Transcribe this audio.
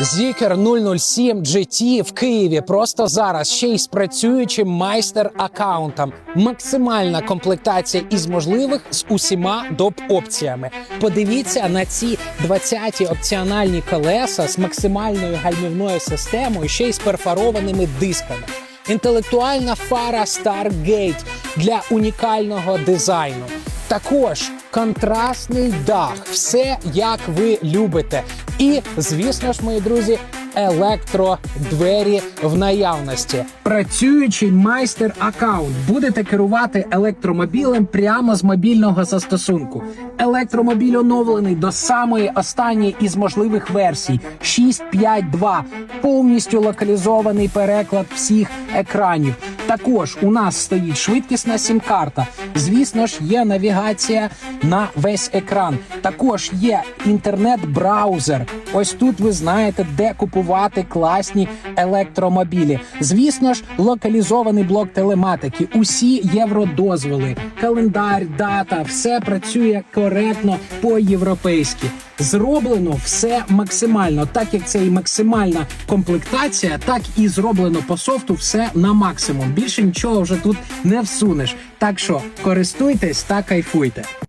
Zikr 007 GT в Києві просто зараз ще й з працюючим майстер аккаунтом. Максимальна комплектація із можливих з усіма доп опціями. Подивіться на ці 20-ті опціональні колеса з максимальною гальмівною системою, ще й з перфорованими дисками. Інтелектуальна фара Stargate для унікального дизайну. Також контрастний дах, все як ви любите. І, звісно ж, мої друзі, електродвері в наявності. Працюючий майстер аккаунт. Будете керувати електромобілем прямо з мобільного застосунку. Електромобіль оновлений до самої останньої із можливих версій 6.5.2. Повністю локалізований переклад всіх екранів. Також у нас стоїть швидкісна сім-карта. Звісно ж, є навігація на весь екран. Також є інтернет-браузер. Ось тут ви знаєте, де купувати класні електромобілі. Звісно ж, локалізований блок телематики, усі євродозволи, календар, дата, все працює коректно по-європейськи. Зроблено все максимально, так як це і максимальна комплектація, так і зроблено по софту все на максимум. Більше нічого вже тут не всунеш. Так що користуйтесь та кайфуйте.